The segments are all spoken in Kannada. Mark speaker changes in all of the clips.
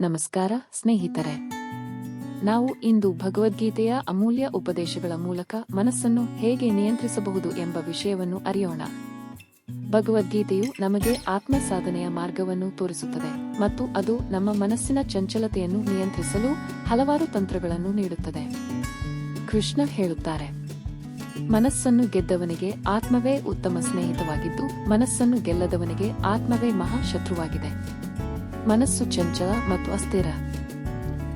Speaker 1: ನಮಸ್ಕಾರ, ಸ್ನೇಹಿತರೆ. ನಾವು ಇಂದು ಭಗವದ್ಗೀತೆಯ ಅಮೂಲ್ಯ ಉಪದೇಶಗಳ ಮೂಲಕ ಮನಸ್ಸನ್ನು ಹೇಗೆ ನಿಯಂತ್ರಿಸಬಹುದು ಎಂಬ ವಿಷಯವನ್ನು ಅರಿಯೋಣ. ಭಗವದ್ಗೀತೆಯು ನಮಗೆ ಆತ್ಮ ಸಾಧನೆಯ ಮಾರ್ಗವನ್ನು ತೋರಿಸುತ್ತದೆ ಮತ್ತು ಅದು ನಮ್ಮ ಮನಸ್ಸಿನ ಚಂಚಲತೆಯನ್ನು ನಿಯಂತ್ರಿಸಲು ಹಲವಾರು ತಂತ್ರಗಳನ್ನು ನೀಡುತ್ತದೆ. ಕೃಷ್ಣ ಹೇಳುತ್ತಾರೆ, ಮನಸ್ಸನ್ನು ಗೆದ್ದವನಿಗೆ ಆತ್ಮವೇ ಉತ್ತಮ ಸ್ನೇಹಿತವಾಗಿದ್ದು, ಮನಸ್ಸನ್ನು ಗೆಲ್ಲದವನಿಗೆ ಆತ್ಮವೇ ಮಹಾಶತ್ರುವಾಗಿದೆ ಮನಸ್ಸು ಚಂಚಲ ಮತ್ತು ಅಸ್ಥಿರ.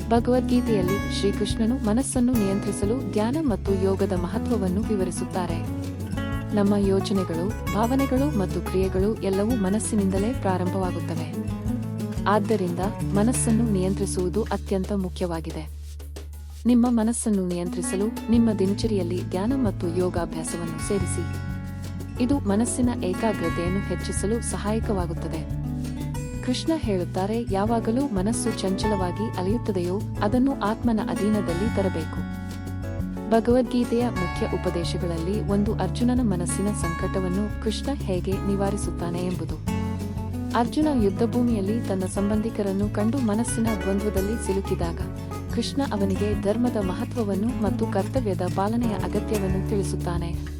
Speaker 1: ಭಗವದ್ಗೀತೆಯಲ್ಲಿ ಶ್ರೀಕೃಷ್ಣನು ಮನಸ್ಸನ್ನು ನಿಯಂತ್ರಿಸಲು ಧ್ಯಾನ ಮತ್ತು ಯೋಗದ ಮಹತ್ವವನ್ನು ವಿವರಿಸುತ್ತಾರೆ. ನಮ್ಮ ಯೋಚನೆಗಳು, ಭಾವನೆಗಳು ಮತ್ತು ಕ್ರಿಯೆಗಳು ಎಲ್ಲವೂ ಮನಸ್ಸಿನಿಂದಲೇ ಪ್ರಾರಂಭವಾಗುತ್ತವೆ. ಆದ್ದರಿಂದ ಮನಸ್ಸನ್ನು ನಿಯಂತ್ರಿಸುವುದು ಅತ್ಯಂತ ಮುಖ್ಯವಾಗಿದೆ. ನಿಮ್ಮ ಮನಸ್ಸನ್ನು ನಿಯಂತ್ರಿಸಲು ನಿಮ್ಮ ದಿನಚರಿಯಲ್ಲಿ ಧ್ಯಾನ ಮತ್ತು ಯೋಗಾಭ್ಯಾಸವನ್ನು ಸೇರಿಸಿ. ಇದು ಮನಸ್ಸಿನ ಏಕಾಗ್ರತೆಯನ್ನು ಹೆಚ್ಚಿಸಲು ಸಹಾಯಕವಾಗುತ್ತದೆ. ಕೃಷ್ಣ ಹೇಳುತ್ತಾರೆ, ಯಾವಾಗಲೂ ಮನಸ್ಸು ಚಂಚಲವಾಗಿ ಅಲೆಯುತ್ತದೆಯೋ ಅದನ್ನು ಆತ್ಮನ ಅಧೀನದಲ್ಲಿ ತರಬೇಕು. ಭಗವದ್ಗೀತೆಯ ಮುಖ್ಯ ಉಪದೇಶಗಳಲ್ಲಿ ಒಂದು ಅರ್ಜುನನ ಮನಸ್ಸಿನ ಸಂಕಟವನ್ನು ಕೃಷ್ಣ ಹೇಗೆ ನಿವಾರಿಸುತ್ತಾನೆ ಎಂಬುದು. ಅರ್ಜುನ ಯುದ್ಧಭೂಮಿಯಲ್ಲಿ ತನ್ನ ಸಂಬಂಧಿಕರನ್ನು ಕಂಡು ಮನಸ್ಸಿನ ದ್ವಂದ್ವದಲ್ಲಿ ಸಿಲುಕಿದಾಗ, ಕೃಷ್ಣ ಅವನಿಗೆ ಧರ್ಮದ ಮಹತ್ವವನ್ನು ಮತ್ತು ಕರ್ತವ್ಯದ ಪಾಲನೆಯ ಅಗತ್ಯವನ್ನು ತಿಳಿಸುತ್ತಾನೆ.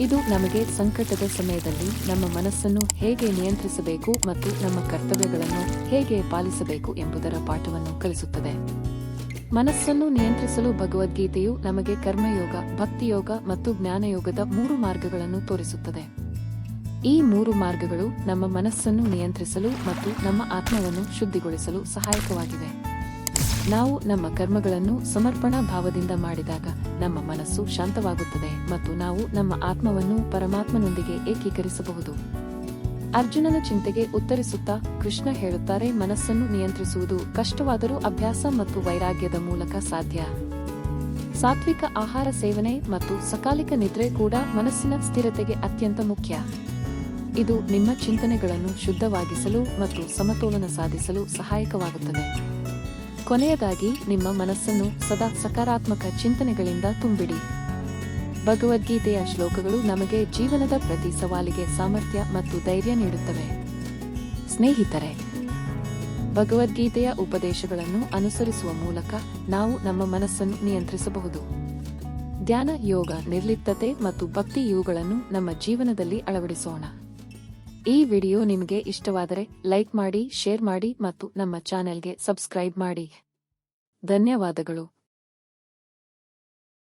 Speaker 1: ಇದು ನಮಗೆ ಸಂಕಟದ ಸಮಯದಲ್ಲಿ ನಮ್ಮ ಮನಸ್ಸನ್ನು ಹೇಗೆ ನಿಯಂತ್ರಿಸಬೇಕು ಮತ್ತು ನಮ್ಮ ಕರ್ತವ್ಯಗಳನ್ನು ಹೇಗೆ ಪಾಲಿಸಬೇಕು ಎಂಬುದರ ಪಾಠವನ್ನು ಕಲಿಸುತ್ತದೆ. ಮನಸ್ಸನ್ನು ನಿಯಂತ್ರಿಸಲು ಭಗವದ್ಗೀತೆಯು ನಮಗೆ ಕರ್ಮಯೋಗ, ಭಕ್ತಿಯೋಗ ಮತ್ತು ಜ್ಞಾನಯೋಗದ ಮೂರು ಮಾರ್ಗಗಳನ್ನು ತೋರಿಸುತ್ತದೆ. ಈ ಮೂರು ಮಾರ್ಗಗಳು ನಮ್ಮ ಮನಸ್ಸನ್ನು ನಿಯಂತ್ರಿಸಲು ಮತ್ತು ನಮ್ಮ ಆತ್ಮವನ್ನು ಶುದ್ಧಿಗೊಳಿಸಲು ಸಹಾಯಕವಾಗಿವೆ. ನಾವು ನಮ್ಮ ಕರ್ಮಗಳನ್ನು ಸಮರ್ಪಣಾ ಭಾವದಿಂದ ಮಾಡಿದಾಗ ನಮ್ಮ ಮನಸ್ಸು ಶಾಂತವಾಗುತ್ತದೆ ಮತ್ತು ನಾವು ನಮ್ಮ ಆತ್ಮವನ್ನು ಪರಮಾತ್ಮನೊಂದಿಗೆ ಏಕೀಕರಿಸಬಹುದು. ಅರ್ಜುನನ ಚಿಂತೆಗೆ ಉತ್ತರಿಸುತ್ತಾ ಕೃಷ್ಣ ಹೇಳುತ್ತಾರೆ, ಮನಸ್ಸನ್ನು ನಿಯಂತ್ರಿಸುವುದು ಕಷ್ಟವಾದರೂ ಅಭ್ಯಾಸ ಮತ್ತು ವೈರಾಗ್ಯದ ಮೂಲಕ ಸಾಧ್ಯ. ಸಾತ್ವಿಕ ಆಹಾರ ಸೇವನೆ ಮತ್ತು ಸಕಾಲಿಕ ನಿದ್ರೆ ಕೂಡ ಮನಸ್ಸಿನ ಸ್ಥಿರತೆಗೆ ಅತ್ಯಂತ ಮುಖ್ಯ. ಇದು ನಿಮ್ಮ ಚಿಂತನೆಗಳನ್ನು ಶುದ್ಧವಾಗಿಸಲು ಮತ್ತು ಸಮತೋಲನ ಸಾಧಿಸಲು ಸಹಾಯಕವಾಗುತ್ತದೆ. ಕೊನೆಯದಾಗಿ, ನಿಮ್ಮ ಮನಸ್ಸನ್ನು ಸದಾ ಸಕಾರಾತ್ಮಕ ಚಿಂತನೆಗಳಿಂದ ತುಂಬಿಡಿ. ಭಗವದ್ಗೀತೆಯ ಶ್ಲೋಕಗಳು ನಮಗೆ ಜೀವನದ ಪ್ರತಿ ಸವಾಲಿಗೆ ಸಾಮರ್ಥ್ಯ ಮತ್ತು ಧೈರ್ಯ ನೀಡುತ್ತವೆ. ಸ್ನೇಹಿತರೆ, ಭಗವದ್ಗೀತೆಯ ಉಪದೇಶಗಳನ್ನು ಅನುಸರಿಸುವ ಮೂಲಕ ನಾವು ನಮ್ಮ ಮನಸ್ಸನ್ನು ನಿಯಂತ್ರಿಸಬಹುದು. ಧ್ಯಾನ ಯೋಗ, ನಿರ್ಲಿಪ್ತತೆ ಮತ್ತು ಭಕ್ತಿ ಇವುಗಳನ್ನು ನಮ್ಮ ಜೀವನದಲ್ಲಿ ಅಳವಡಿಸೋಣ. ಈ ವಿಡಿಯೋ ನಿಮಗೆ ಇಷ್ಟವಾದರೆ ಲೈಕ್ ಮಾಡಿ ಶೇರ್ ಮಾಡಿ ಮತ್ತು ನಮ್ಮ ಚಾನೆಲ್ಗೆ ಸಬ್ಸ್ಕ್ರೈಬ್ ಮಾಡಿ. ಧನ್ಯವಾದಗಳು.